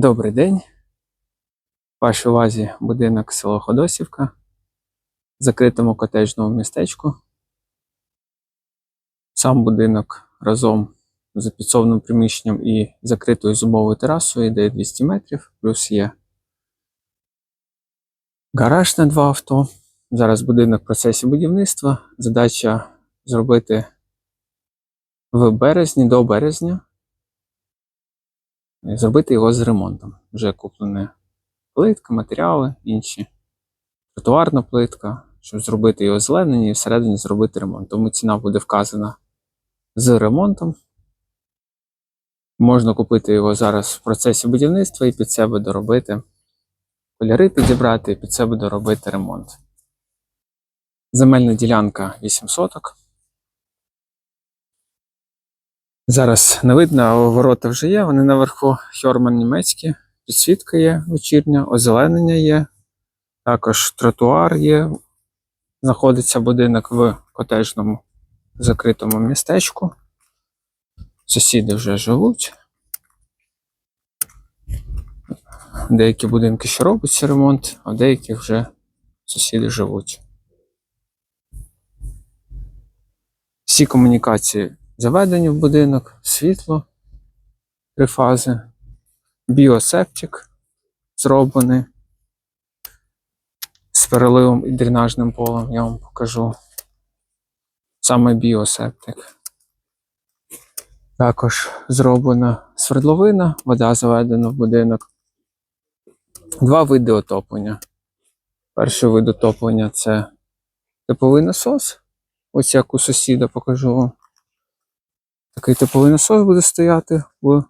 Добрий день. В вашій увазі будинок село Ходосівка в закритому котеджному містечку. Сам будинок разом з підсобним приміщенням і закритою зубовою терасою йде 200 метрів, плюс є гараж на два авто. Зараз будинок в процесі будівництва. Задача зробити в березні до березня зробити його з ремонтом. Вже куплена плитка, матеріали, інші. Тротуарна плитка, щоб зробити його зелений і всередині зробити ремонт. Тому ціна буде вказана з ремонтом. Можна купити його зараз в процесі будівництва і під себе доробити. Кольори підібрати і під себе доробити ремонт. Земельна ділянка 8 соток. Зараз не видно, а ворота вже є. Вони наверху Хьорман німецькі. Підсвітка є вечірня, озеленення є. Також тротуар є. Знаходиться будинок в котежному закритому містечку. Сусіди вже живуть. Деякі будинки ще робиться ремонт, а в деяких вже сусіди живуть. Всі комунікації заведені в будинок, світло, три фази, біосептик зроблений з переливом і дренажним полем, я вам покажу. Саме біосептик. Також зроблена свердловина, вода заведена в будинок. Два види отоплення. Перший вид отоплення це тепловий насос. Ось як у сусіда покажу вам. Такий тепловий насос буде стояти в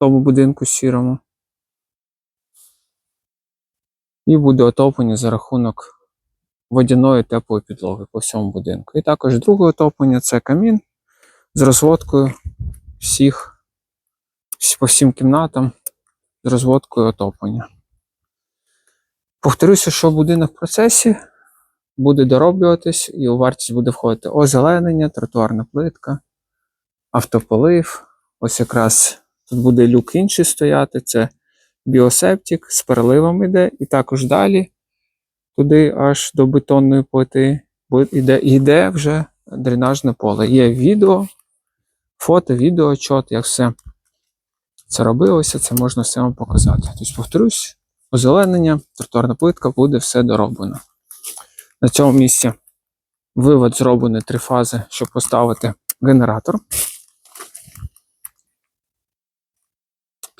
тому будинку сірому. І буде отоплення за рахунок водяної теплої підлоги по всьому будинку. І також друге отоплення це камін з розводкою всіх по всім кімнатам з розводкою отоплення. Повторюся, що будинок в процесі буде дороблюватись і у вартість буде входити озеленення, тротуарна плитка, автополив. Ось якраз тут буде люк інший стояти. Це біосептик з переливом іде, і також далі, туди аж до бетонної плити, йде, йде вже дренажне поле. Є відео, фото, відео, чот, як все це робилося, це можна все вам показати. Тобто, повторюсь, озеленення, тротуарна плитка буде все дороблено. На цьому місці вивод зроблений три фази, щоб поставити генератор.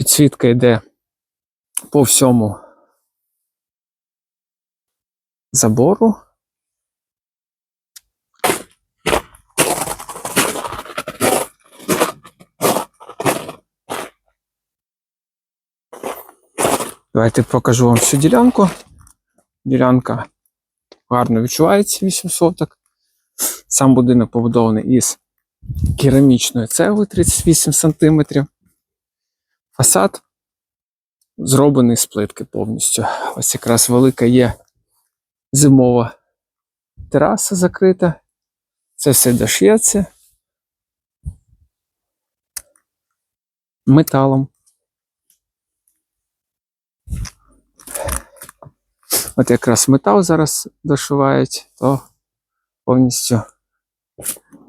Підсвітка йде по всьому забору. Давайте покажу вам всю ділянку. Ділянка гарно відчувається 8 соток. Сам будинок побудований із керамічної цегли 38 см. Фасад зроблений з плитки повністю. Ось якраз велика є зимова тераса закрита. Це все дош'ється металом. От якраз метал зараз дошивають, то повністю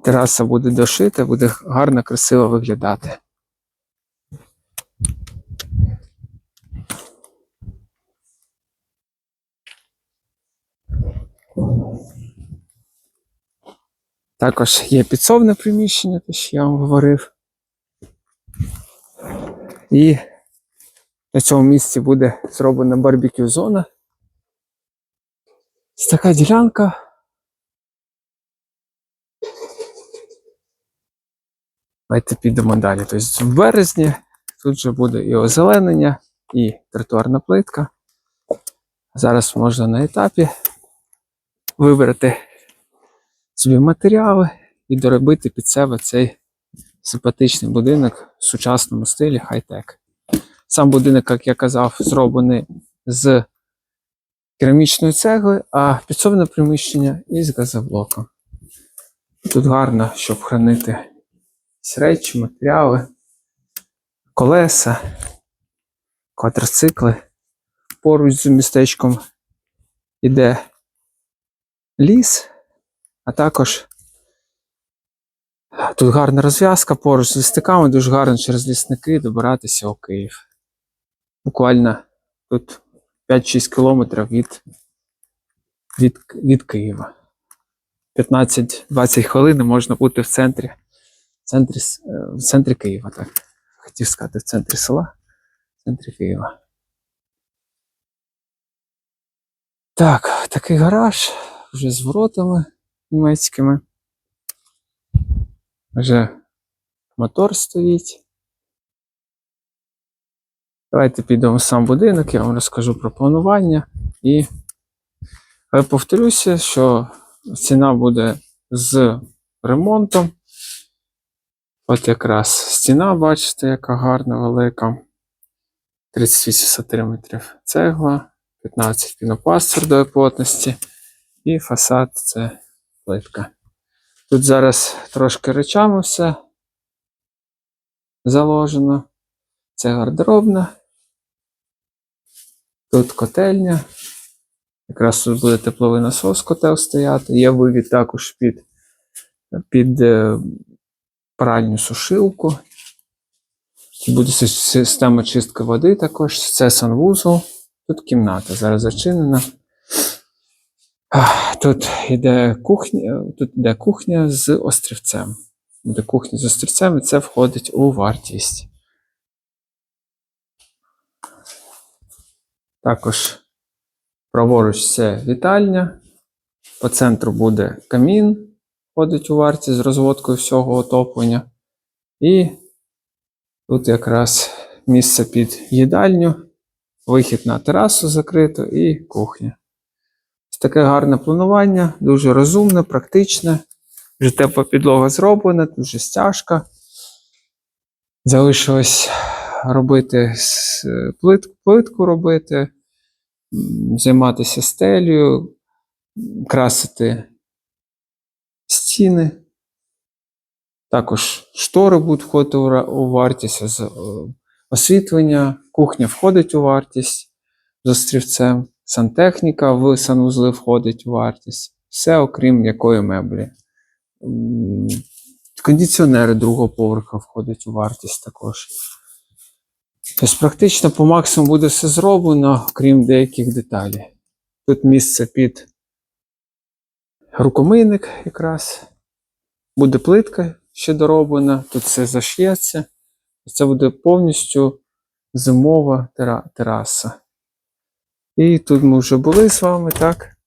тераса буде дошита, буде гарно, красиво виглядати. Також є підсобне приміщення, те, що я вам говорив. І на цьому місці буде зроблена барбекю зона. Ось така ділянка. Давайте підемо далі. Тобто в березні тут вже буде і озеленення, і тротуарна плитка. Зараз можна на етапі вибрати собі матеріали і доробити під себе цей симпатичний будинок в сучасному стилі хай-тек. Сам будинок, як я казав, зроблений з керамічної цегли, а підсобне приміщення із газоблоком. Тут гарно, щоб хранити речі, матеріали, колеса. квадроцикли. Поруч з містечком іде ліс, а також тут гарна розв'язка поруч з лісниками, дуже гарно через лісники добиратися у Київ. Буквально тут 5-6 кілометрів від, від, від Києва. 15-20 хвилин можна бути в центрі, в центрі, е, в центрі Києва, так. Хотів сказати, в центрі села, в центрі Києва. Так, такий гараж вже з воротами німецькими. Вже мотор стоїть. Давайте підемо в сам будинок, я вам розкажу про планування. І повторюся, що ціна буде з ремонтом. От якраз стіна, бачите, яка гарна, велика. 38 сантиметрів цегла, 15 пінопласт твердої плотності. І фасад це плитка. Тут зараз трошки речами все заложено. Це гардеробна. Тут котельня. Якраз тут буде тепловий насос котел стояти. Є вивід також під, під е, пральню сушилку. Буде система чистки води також. Це санвузол. Тут кімната зараз зачинена. Тут іде кухня, тут іде кухня з острівцем. Буде кухня з острівцем, і це входить у вартість. Також праворуч це вітальня. По центру буде камін, входить у вартість з розводкою всього отоплення. І тут якраз місце під їдальню, вихід на терасу закрито і кухня. Таке гарне планування, дуже розумне, практичне. Вже тепла підлога зроблена, тут вже стяжка. Залишилось робити с- плит, плитку робити, займатися стелею, красити стіни. Також штори будуть входити у вартість, освітлення, кухня входить у вартість з острівцем, сантехніка в санвузли входить у вартість. Все окрім якої меблі. Кондиціонери другого поверха входять у вартість також. Тобто практично по максимуму буде все зроблено, крім деяких деталей. Тут місце під рукомийник якраз. Буде плитка ще дороблена, тут все заш'ється. Це буде повністю зимова тераса. І тут ми вже були з вами, так?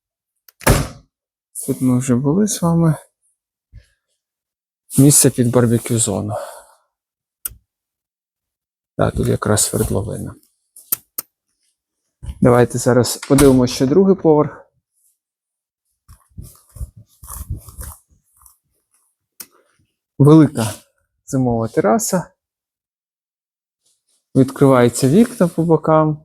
Тут ми вже були з вами. Місце під барбекю зону. Так, тут якраз свердловина. Давайте зараз подивимося ще другий поверх. Велика зимова тераса. Відкриваються вікна по бокам.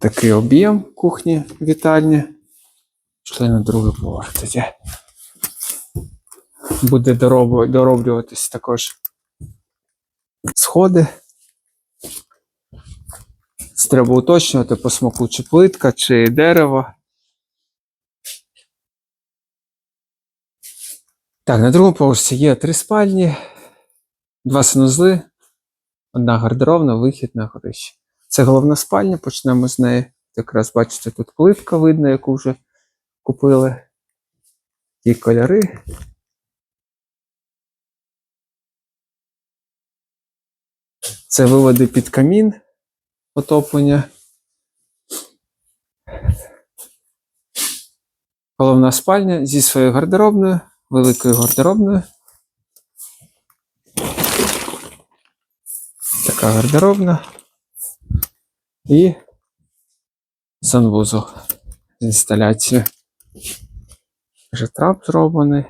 Такий об'єм кухні вітальні. Пішли на другий поверх тоді. Буде дороб- дороблюватись також сходи. Це треба уточнювати по смаку, чи плитка, чи дерево. Так, на другому поверсі є три спальні, два санузли, одна гардеробна, вихід на горище. Це головна спальня, почнемо з неї. Якраз бачите, тут плитка видно, яку вже купили. Ті кольори. Це виводи під камін отоплення. Головна спальня зі своєю гардеробною, великою гардеробною. Така гардеробна. І санвузол з інсталяцією. Вже трап зроблений.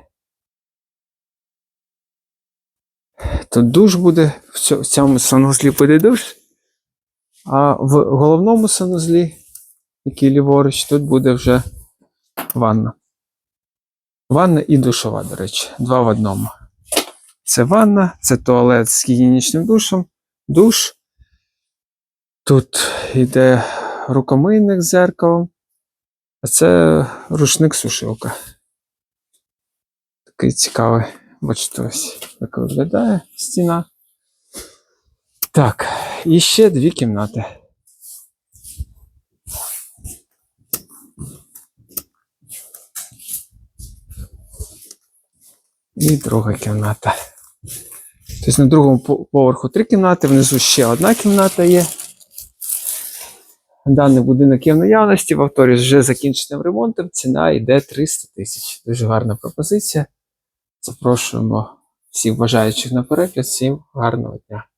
Тут душ буде, в цьому санузлі буде душ. А в головному санузлі, який ліворуч, тут буде вже ванна. Ванна і душова, до речі, два в одному. Це ванна, це туалет з гігієнічним душем, душ. Тут йде рукомийник з зеркалом, а це рушник сушилка. Такий цікавий. Бачите, ось як виглядає стіна. Так, і ще дві кімнати. І друга кімната. Тобто на другому поверху три кімнати, внизу ще одна кімната є. Даний будинок є в наявності, в авторі вже закінченим ремонтом. Ціна йде 300 тисяч. Дуже гарна пропозиція. Запрошуємо всіх бажаючих на перегляд. Всім гарного дня.